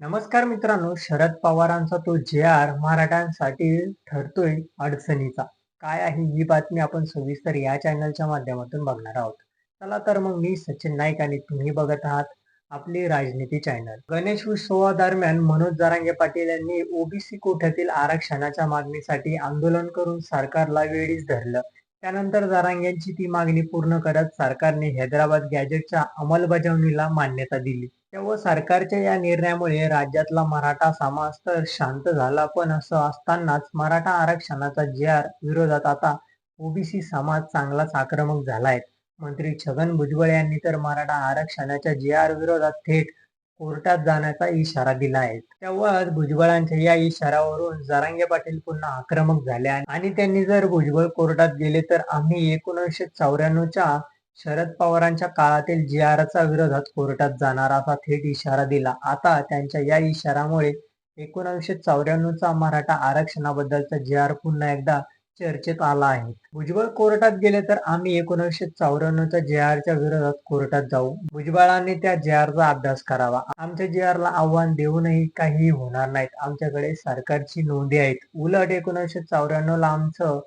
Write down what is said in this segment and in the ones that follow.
नमस्कार मित्रांनो शरद पवारांचा तो जे आर मराठ्यांसाठी ठरतोय अडचणीचा. काय आहे ही बातमी आपण सविस्तर या चॅनलच्या माध्यमातून बघणार आहोत. चला तर मग मी सचिन नाईक आणि तुम्ही बघत आहात आपली राजनीती चॅनल गणेश उत्सवादरम्यान मनोज जारांगे पाटील यांनी ओबीसी कोठ्यातील आरक्षणाच्या मागणीसाठी आंदोलन करून सरकारला वेळीच धरलं. त्यानंतर जारांग्यांची ती मागणी पूर्ण करत सरकारने हैदराबाद गॅजेटच्या अंमलबजावणीला मान्यता दिली. तेव्हा सरकारच्या या निर्णयामुळे राज्यातला मराठा समाज तर शांत झाला पण असं असतानाच मराठा आरक्षणाचा जे आर विरोधात आता ओबीसी समाज चांगलाच आक्रमक झालाय. मंत्री छगन भुजबळ यांनी तर मराठा आरक्षणाच्या जे आर विरोधात थेट कोर्टात जाण्याचा इशारा दिला आहे. तेव्हा भुजबळांच्या या इशाऱ्यावरून जरांगे पाटील पुन्हा आक्रमक झाले आणि त्यांनी जर भुजबळ कोर्टात गेले तर आम्ही एकोणीसशे चौऱ्याण्णवच्या शरद पवारांच्या काळातील जी आरचा विरोधात कोर्टात जाणार असा थेट इशारा दिला. आता त्यांच्या या इशारामुळे एकोणीसशे चौऱ्याण्णवचा मराठा आरक्षणाबद्दलचा जी आर पुन्हा एकदा चर्चेत आला आहे. भुजबळ कोर्टात गेले तर आम्ही एकोणीसशे चौऱ्याण्णवच्या जे आरच्या विरोधात कोर्टात जाऊ. भुजबळांनी त्या जे आरचा अभ्यास करावा. आमच्या जे आरला आव्हान देऊनही काही होणार नाहीत. आमच्याकडे सरकारची नोंदी आहेत. उलट एकोणीसशे चौऱ्याण्णवला आमचं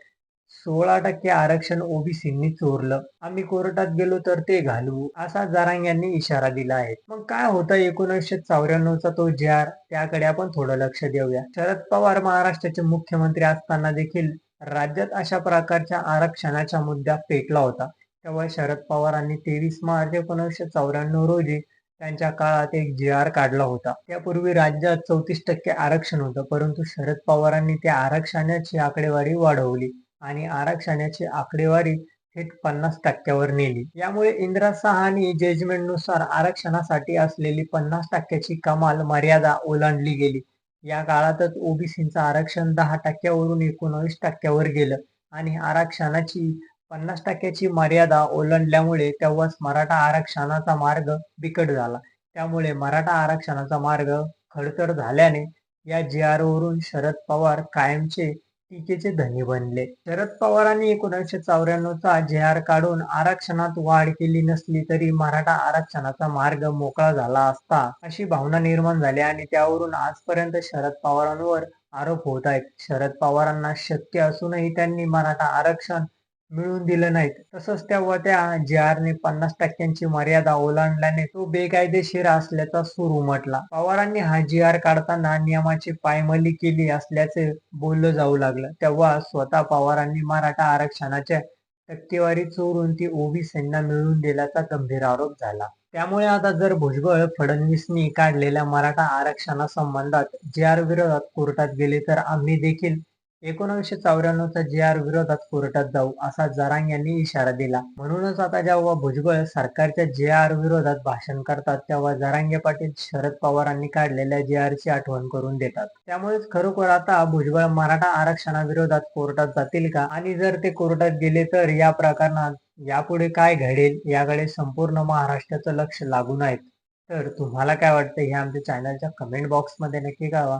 सोळा टक्के आरक्षण ओबीसींनी चोरलं. आम्ही कोर्टात गेलो तर ते घालवू असा जारांग यांनी इशारा दिला आहे. मग काय होतं एकोणीसशे चौऱ्याण्णवचा तो जे आर? त्याकडे आपण थोडं लक्ष देऊया. शरद पवार महाराष्ट्राचे मुख्यमंत्री असताना देखील राज्यात अशा प्रकारच्या आरक्षणाचा मुद्दा पेटला होता. तेव्हा शरद पवारांनी तेवीस मार्च एकोणीसशे चौऱ्याण्णव रोजी त्यांच्या काळात एक जी आर काढला होता. त्यापूर्वी राज्यात चौतीस टक्के आरक्षण होतं परंतु शरद पवारांनी त्या आरक्षणाची आकडेवारी वाढवली. आणि आरक्षणाची आकडेवारी थेट पन्नास टक्क्यावर नेली. यामुळे इंदिरा सहानी जजमेंटनुसार आरक्षणासाठी असलेली पन्नास टक्क्याची कमाल मर्यादा ओलांडली गेली. या काळातच ओबीसीचं आरक्षण दहा टक्क्यावरून एकोणवीस टक्क्यावर गेलं आणि आरक्षणाची पन्नास टक्क्याची मर्यादा ओलांडल्यामुळे तेव्हाच मराठा आरक्षणाचा मार्ग बिकट झाला. त्यामुळे मराठा आरक्षणाचा मार्ग खडतर झाल्याने या जी आर वरून शरद पवार कायमचे टीकेचे धनी बनले. शरद पवारांनी एकोणीसशे चौऱ्याण्णवचा जे आर काढून आरक्षणात वाढ केली नसली तरी मराठा आरक्षणाचा मार्ग मोकळा झाला असता अशी भावना निर्माण झाली आणि त्यावरून आजपर्यंत शरद पवारांवर आरोप होत आहेत. शरद पवारांना शक्य असूनही त्यांनी मराठा आरक्षण मिळवून दिलं नाहीत तसंच तेव्हा त्या जे आरने पन्नास टक्क्यांची मर्यादा ओलांडल्याने तो बेकायदेशीर असल्याचा सूर उमटला. पवारांनी हा जी आर काढताना नियमाची पायमली केली असल्याचे बोललं जाऊ लागलं. तेव्हा स्वतः पवारांनी मराठा आरक्षणाच्या टक्केवारी चोरून ती ओबीसींना मिळवून दिल्याचा गंभीर आरोप झाला. त्यामुळे आता जर भुजबळ फडणवीसनी काढलेल्या मराठा आरक्षणासंबंधात जे आर विरोधात कोर्टात गेले तर आम्ही देखील एकोणीसशे चौऱ्याण्णवचा जे आर विरोधात कोर्टात जाऊ असा जरांग यांनी इशारा दिला. म्हणूनच आता जेव्हा भुजबळ सरकारच्या जे आर विरोधात भाषण करतात तेव्हा जरांगे पाटील शरद पवारांनी काढलेल्या जे आरची आठवण करून देतात. त्यामुळेच खरोखर आता भुजबळ मराठा आरक्षणाविरोधात कोर्टात जातील का? आणि जर ते कोर्टात गेले तर या प्रकरणात यापुढे काय घडेल याकडे संपूर्ण महाराष्ट्राचं लक्ष लागून आहेत तर तुम्हाला काय वाटतं हे आमच्या चॅनलच्या कमेंट बॉक्समध्ये नक्की कळवा.